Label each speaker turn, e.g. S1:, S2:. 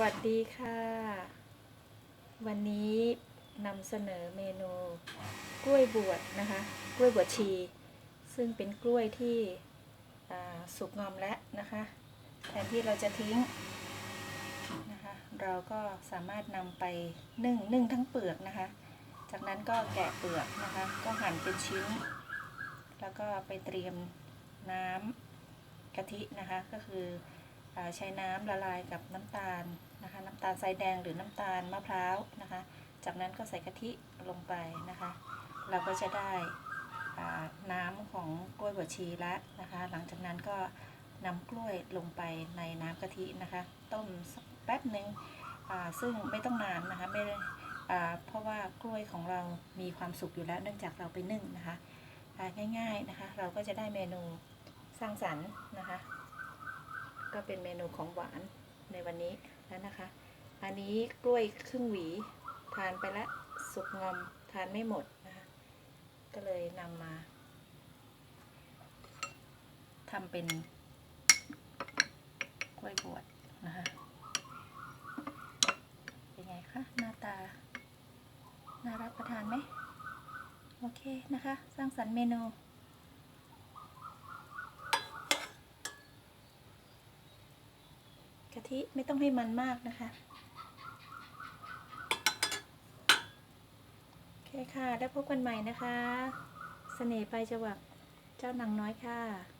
S1: วัสดีค่ะ วันนี้นำเสนอเมนูกล้วยบวชนะคะ กล้วยบวชชี ซึ่งเป็นกล้วยที่สุกงอมแล้วนะคะ แทนที่เราจะทิ้งนะคะ เราก็สามารถนำไปนึ่งนึ่งทั้งเปลือกนะคะ จากนั้นก็แกะเปลือกนะคะ ก็หั่นเป็นชิ้น แล้วก็ไปเตรียมน้ำกะทินะคะก็คือ ใช้น้ำละลายกับน้ำตาลนะคะ น้ำตาลทรายแดงหรือน้ำตาลมะพร้าวนะคะ จากนั้นก็ใส่กะทิลงไปนะคะ เราก็จะได้น้ำของกล้วยบวชชีแล้วนะคะ หลังจากนั้นก็นำกล้วยลงไปในน้ำกะทินะคะ ต้มสักแป๊บหนึ่งซึ่งไม่ต้องนานนะคะไม่เพราะว่ากล้วยของเรามีความสุกอยู่แล้วเนื่องจากเราไปนึ่งนะคะง่ายๆนะคะ เราก็จะได้เมนูสร้างสรรค์นะคะ ก็เป็นเมนูของหวานในวันนี้แล้วนะคะ อันนี้กล้วยครึ่งหวี ทานไปแล้วสุกงอมทานไม่หมดนะคะ ก็เลยนำมาทำเป็นกล้วยบวชนะคะ เป็นไงคะ หน้าตา น่ารับประทานไหม โอเคนะคะ สร้างสรรค์เมนู กะทิไม่ต้องให้มันมากนะคะ โอเคค่ะ แล้วพบกันใหม่นะคะ เสน่ห์ไปจวักเจ้านางน้อยค่ะ